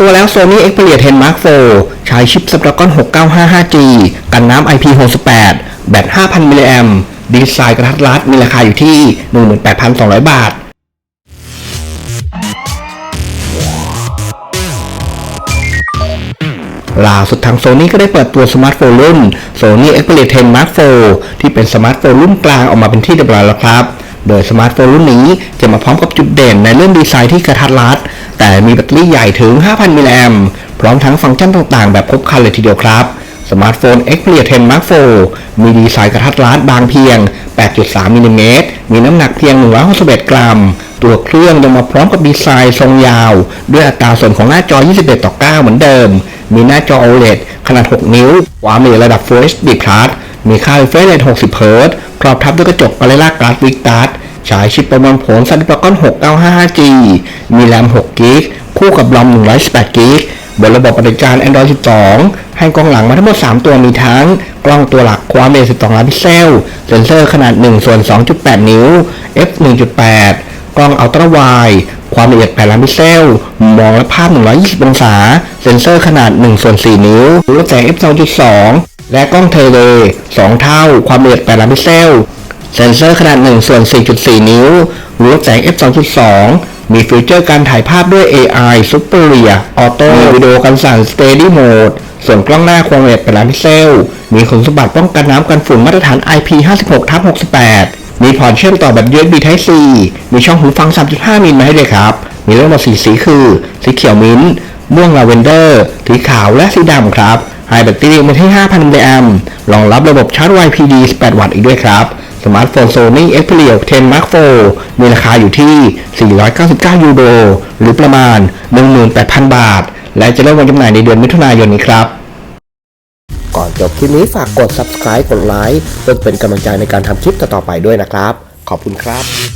ตัวแล้ว Sony Xperia 10 Mark IV ใช้ชิป Snapdragon 6955G กันน้ำ IP68 แบต 5,000 มิลลิแอมดีไซน์กระทัดรัดมีราคาอยู่ที่ 18,200 บาทล่าสุดทาง Sony ก็ได้เปิดตัวสมาร์ทโฟนรุ่น Sony Xperia 10 Mark IV ที่เป็นสมาร์ทโฟนรุ่นกลางออกมาเป็นที่เรียบร้อยแล้วครับ โดยสมาร์ทโฟนรุ่นนี้จะมาพร้อมกับจุดเด่นในเรื่องดีไซน์ที่กระทัดรัด แต่มีแบตเตอรี่ใหญ่ถึง 5,000 มิลลิแอมป์พร้อมทั้งฟังก์ชันต่างๆ แบบครบครันเลยทีเดียวครับ สมาร์ทโฟน Xperia 10 Mark IV มีดีไซน์กระทัดรัดบางเพียง 8.3 มิลลิเมตร มีน้ำหนักเพียง 161 กรัม ตัวเครื่องยังมาพร้อมกับดีไซน์ทรงยาว ด้วยอัตราส่วนของหน้าจอ 21 ต่อ 9 เหมือนเดิม มีหน้าจอ OLED ขนาด 6 นิ้ว ความละเอียดระดับ Full HD Plus มีค่า refresh rate 60 Hz ครอบทับด้วยกระจก Gorilla Glass Victus ใช้ชิปประมวลผล Snapdragon 695G มีแรม 6 g b คู่กับ ROM 128 g b บนระบบปฏิการ Android 12 ให้กล้องหลังมาทั้งหมด 3 ตัวมีทั้ง กล้องตัวหลักความละเอียด12 ล้านพิกเซล เซ็นเซอร์ขนาด1ส่วน 2.8 นิ้ว f 1.8 กล้องอัลตร้าไวด์ความละเอียด8ล้านพิกเซล มองและภาพ 120 องศา เซ็นเซอร์ขนาด1ส่วน 4 นิ้วรูปแสง f 2.2และกล้องเทเล 2 เท่า ความละเอียด8ล้านพิกเซล เซนเซอร์ขนาด1ส่วน 4.4 นิ้วรูปแสง f 2.2 มีฟีเจอร์การถ่ายภาพด้วย AI Superior Auto มีวิดีโอการสั่น Steady Mode ส่วนกล้องหน้าความละเอียด8ล้านพิกเซล มีคุณสมบัติป้องกันน้ำกันฝุ่นมาตรฐาน IP56/68 มีพอร์ตเชื่อมต่อแบบ USB Type C มีช่องหูฟัง 3.5 มิลมาให้เลยครับ มีเรื่องมาสีสีคือ สีเขียวมิ้นท์ม่วงลาเวนเดอร์ สีขาวและสีดำครับไฮแบตเตอรี่มาที่ 5,000มิลลิแอมป์รองรับระบบชาร์จ YPD 18 วัตต์อีกด้วยครับ สมาร์ทโฟน Sony Xperia 10 Mark 4 มีราคาอยู่ที่ 499 ยูโร หรือประมาณ 18,000 บาท และจะเริ่มวางจำหน่ายในเดือนมิถุนายนนี้ครับ ก่อนจบคลิปนี้ฝากกด subscribe กดไลค์เพื่อเป็นกำลังใจในการทำคลิปต่อๆไปด้วยนะครับ ขอบคุณครับ